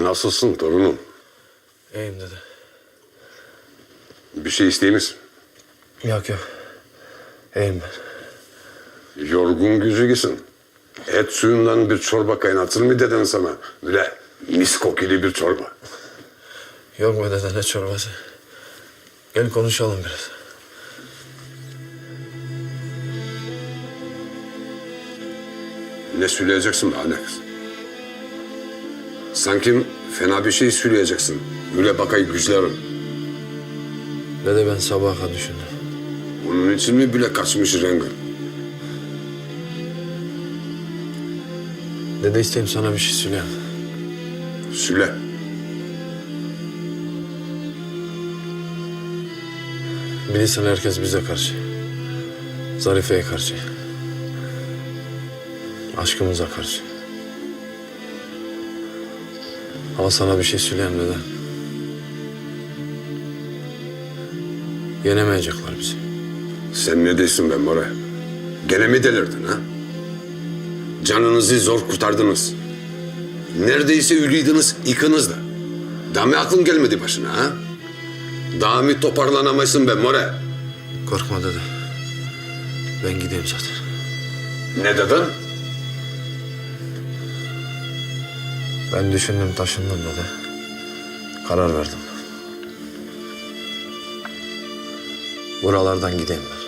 Nasılsın torunum? İyiyim dede. Bir şey isteyeyim misin? Yok yok. İyiyim ben. Yorgun gücügesin. Et suyundan bir çorba kaynatır mı dedin sana? Böyle mis kokili bir çorba. Yok mu dede ne çorbası? Gel konuşalım biraz. Ne söyleyeceksin be anne kız? Sanki fena bir şey söyleyeceksin. Böyle bakay güçlerim. Dede ben sabaha kadar düşündüm. Onun için mi bile kaçmış rengin? Dede isteyeyim sana bir şey söyleyeyim. Söyle. Bilirsin herkes bize karşı. Zarife'ye karşı. Aşkımıza karşı. Ama sana bir şey söyleyeyim dede. Yenemeyecekler bizi. Sen ne diyorsun be More? Gene mi delirdin ha? Canınızı zor kurtardınız. Neredeyse ölüydünüz ikiniz de. Daha mı aklın gelmedi başına ha? Daha mı toparlanamayısın be More? Korkma dede. Ben gideyim zaten. Ne dedin? Ben düşündüm taşındım dede. Karar verdim. Buralardan gideyim ben.